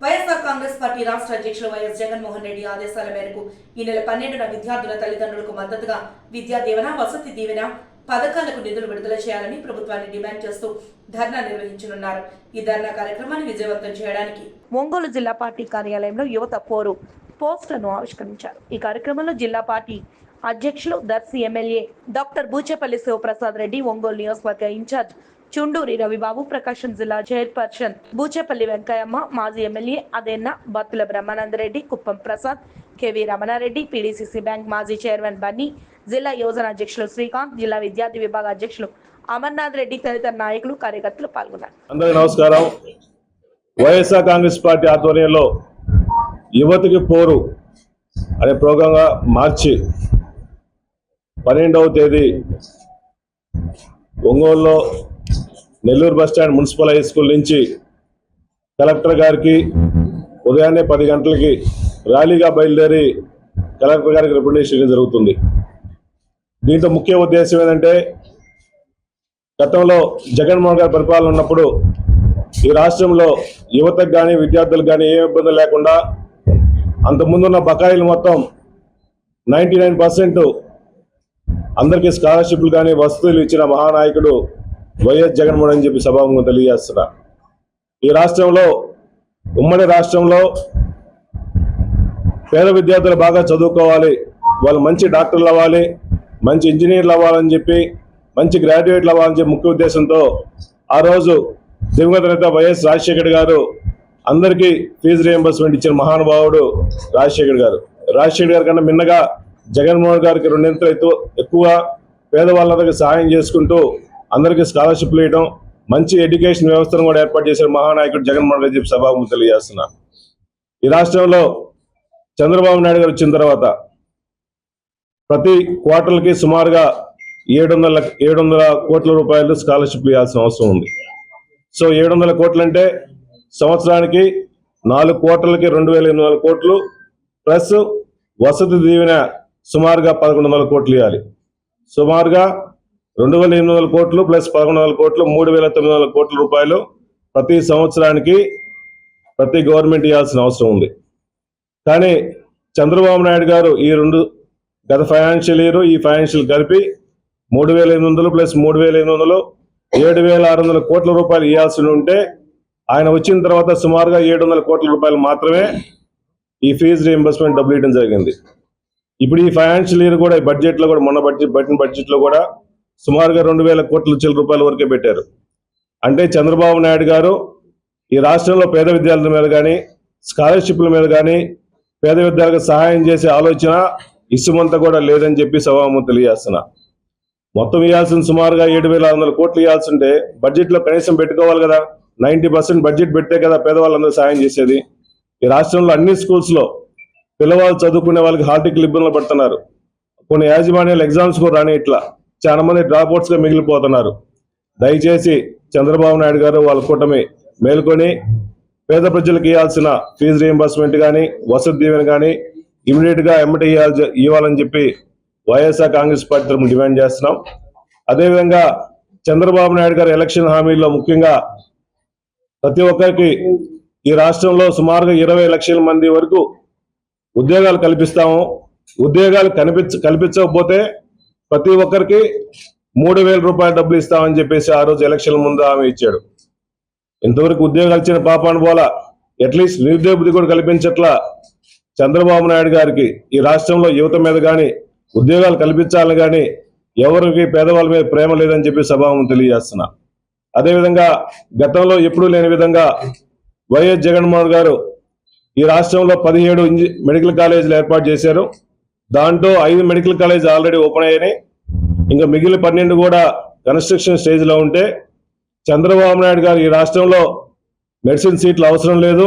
YSR Congress party రాష్ట్ర అధ్యక్షులు YS Jaganmohan Reddy ఆదేశాల మేరకు ఈ నెల పన్నెండున విద్యార్థుల తల్లిదండ్రులకు మద్దతుగా విద్యా దీవెన వసతి దీవెన పథకాలకు నిధులు విడుదల చేయాలని ప్రభుత్వాన్ని డిమాండ్ చేస్తూ ధర్నా నిర్వహించనున్నారు. ఈ ధర్నా కార్యక్రమాన్ని విజయవంతం చేయడానికి ఒంగోలు జిల్లా పార్టీ కార్యాలయంలో యువత పోరు పోస్టర్ను ఆవిష్కరించారు. ఈ కార్యక్రమంలో జిల్లా పార్టీ అధ్యక్షులు దర్శి ఎమ్మెల్యే డాక్టర్ బూచేపల్లి శివప్రసాద్ రెడ్డి ఒంగోలు నియోజకవర్గ ఇన్ఛార్జ్ చుండూరి రవిబాబు ప్రకాశం జిల్లా చైర్పర్సన్ బూచేపల్లి వెంకయ్యమ్మ మాజీ MLA అదేన్న Battula Brahmananda Reddy Kuppam Prasad KV Ramana Reddy PDCC bank మాజీ చైర్మన్ బన్నీ జిల్లా యోజన అధ్యక్షులు శ్రీకాంత్ జిల్లా విద్యార్థి విభాగ అధ్యక్షులు అమర్నాథ్ రెడ్డి తదితర నాయకులు కార్యకర్తలు పాల్గొన్నారు అందరికీ నమస్కారం. వైఎస్ఆర్ కాంగ్రెస్ పార్టీ ఆధ్వర్యంలో యువతకి పోరు అనే ప్రోగ్రాంగా మార్చి పన్నెండవ తేదీ ఒంగోలులో Nellore bus stand municipal high school నుంచి కలెక్టర్ గారికి ఉదయాన్నే పది గంటలకి ర్యాలీగా బయలుదేరి కలెక్టర్ గారికి రిప్రజెంటేషన్ చేయడం జరుగుతుంది. దీంతో ముఖ్య ఉద్దేశం ఏంటంటే గతంలో జగన్మోహన్ గారి పరిపాలన ఉన్నప్పుడు ఈ రాష్ట్రంలో యువతకు కానీ విద్యార్థులకు కానీ ఏ ఇబ్బంది లేకుండా అంతకుముందున్న బకాయిలు మొత్తం నైంటీ నైన్ పర్సెంట్ అందరికీ స్కాలర్షిప్లు కానీ వసతులు ఇచ్చిన మహానాయకుడు వైఎస్ జగన్మోహన్ అని చెప్పి సభాముఖం తెలియజేస్తున్నా. ఈ రాష్ట్రంలో ఉమ్మడి రాష్ట్రంలో పేద విద్యార్థులు బాగా చదువుకోవాలి వాళ్ళు మంచి డాక్టర్లు అవ్వాలి మంచి ఇంజనీర్లు అవ్వాలని చెప్పి మంచి గ్రాడ్యుయేట్లు అవ్వాలని చెప్పి ముఖ్య ఉద్దేశంతో ఆ రోజు దివంగత నేత వైఎస్ రాజశేఖర్ గారు అందరికీ ఫీజు రియంబర్స్మెంట్ ఇచ్చిన మహానుభావుడు రాజశేఖర్ గారు. రాజశేఖర్ గారి కన్నా మిన్నగా జగన్మోహన్ గారికి రెండింతలు ఎక్కువ ఎక్కువ పేదవాళ్ళకి సహాయం చేసుకుంటూ అందరికీ స్కాలర్షిప్లు ఇవ్వడం మంచి ఎడ్యుకేషన్ వ్యవస్థను కూడా ఏర్పాటు చేసిన మహానాయకుడు జగన్మోహన్ రెడ్డి చెప్పి తెలియజేస్తున్నా. ఈ రాష్ట్రంలో చంద్రబాబు నాయుడు గారు వచ్చిన తర్వాత ప్రతి క్వార్టర్కి సుమారుగా ఏడు వందల ఏడు వందల కోట్ల రూపాయలు స్కాలర్షిప్ ఇవ్వాల్సిన అవసరం ఉంది. సో ఏడు వందల కోట్లు అంటే సంవత్సరానికి నాలుగు కోట్లకి రెండు వేల ఎనిమిది వందల కోట్లు ప్లస్ వసతి దీవెన సుమారుగా పదకొండు వందల కోట్లు ఇవ్వాలి. సుమారుగా రెండు వేల ఎనిమిది వందల కోట్లు ప్లస్ పదకొండు వందల కోట్లు మూడు వేల తొమ్మిది వందల కోట్ల రూపాయలు ప్రతి సంవత్సరానికి ప్రతి గవర్నమెంట్ ఇవ్వాల్సిన అవసరం ఉంది. కానీ చంద్రబాబు నాయుడు గారు ఈ రెండు గత ఫైనాన్షియల్ ఇయర్ ఈ ఫైనాన్షియల్ కలిపి మూడు వేల ఎనిమిది వందలు ప్లస్ మూడు వేల ఎనిమిది వందలు ఏడు వేల ఆరు వందల కోట్ల రూపాయలు ఇవ్వాల్సి ఉంటే ఆయన వచ్చిన తర్వాత సుమారుగా ఏడు వందల కోట్ల రూపాయలు మాత్రమే ఈ ఫీజు రీఎంబర్స్మెంట్ డబ్బులు ఇవ్వడం జరిగింది. ఇప్పుడు ఈ ఫైనాన్షియల్ ఇయర్ కూడా ఈ బడ్జెట్లో కూడా మొన్న బడ్జెట్ బట్టిన కూడా సుమారుగా రెండు వేల కోట్ల చిల్లర రూపాయల వరకే పెట్టారు. అంటే చంద్రబాబు నాయుడు గారు ఈ రాష్ట్రంలో పేద విద్యార్థుల మీద కానీ స్కాలర్షిప్ల మీద కానీ పేద విద్యార్థులకు సహాయం చేసే ఆలోచన ఇసుమంతా కూడా లేదని చెప్పి సభాము తెలియజేస్తున్నా. మొత్తం ఇవ్వాల్సిన సుమారుగా ఏడు వేల ఆరు వందల కోట్లు ఇవ్వాల్సి ఉంటే కనీసం పెట్టుకోవాలి కదా. నైన్టీ పర్సెంట్ బడ్జెట్ పెట్టే కదా పేదవాళ్ళందరూ సాయం చేసేది. ఈ రాష్ట్రంలో అన్ని స్కూల్స్లో పిల్లవాళ్ళు చదువుకునే వాళ్ళకి హార్టికల్ ఇబ్బందులు పడుతున్నారు. కొన్ని యాజమాన్యాలు ఎగ్జామ్స్ కూడా రాని ఇట్లా. చాలా మంది డ్రాప్అట్స్గా మిగిలిపోతున్నారు. దయచేసి చంద్రబాబు నాయుడు గారు వాళ్ళ కూటమి మేల్కొని పేద ప్రజలకు ఇవ్వాల్సిన ఫీజు రీఎంబర్స్మెంట్ కానీ వసతి దీవెన కానీ ఇమీడియట్గా ఎమ్మటి ఇవ్వాలని చెప్పి వైఎస్ఆర్ కాంగ్రెస్ పార్టీ తరఫున డిమాండ్ చేస్తున్నాం. అదేవిధంగా చంద్రబాబు నాయుడు గారు ఎలక్షన్ హామీల్లో ముఖ్యంగా ప్రతి ఒక్కరికి ఈ రాష్ట్రంలో సుమారుగా ఇరవై లక్షల మంది వరకు ఉద్యోగాలు కల్పిస్తాము. ఉద్యోగాలు కనిపించ కల్పించకపోతే ప్రతి ఒక్కరికి మూడు వేల రూపాయల డబ్బులు ఇస్తామని చెప్పేసి ఆ రోజు ఎలక్షన్ ముందు ఆమె ఇచ్చాడు. ఇంతవరకు ఉద్యోగాలు ఇచ్చిన పాపాను పోలా అట్లీస్ట్ నిరుద్యోగ బుద్ధి కూడా కల్పించట్లా చంద్రబాబు నాయుడు గారికి ఈ రాష్ట్రంలో యువత మీద కానీ ఉద్యోగాలు కల్పించాలని కానీ ఎవరికి పేదవాళ్ళ మీద ప్రేమ లేదని చెప్పి సభాము తెలియజేస్తున్నా. అదేవిధంగా గతంలో ఎప్పుడూ లేని విధంగా వైఎస్ జగన్మోహన్ గారు ఈ రాష్ట్రంలో పదిహేడు మెడికల్ కాలేజీలు ఏర్పాటు చేశారు. దాంట్లో ఐదు మెడికల్ కాలేజ్ ఆల్రెడీ ఓపెన్ అయ్యాయి ఇంకా మిగిలిన పన్నెండు కూడా కన్స్ట్రక్షన్ స్టేజ్లో ఉంటే చంద్రబాబు నాయుడు గారు ఈ రాష్ట్రంలో మెడిసిన్ సీట్లు అవసరం లేదు.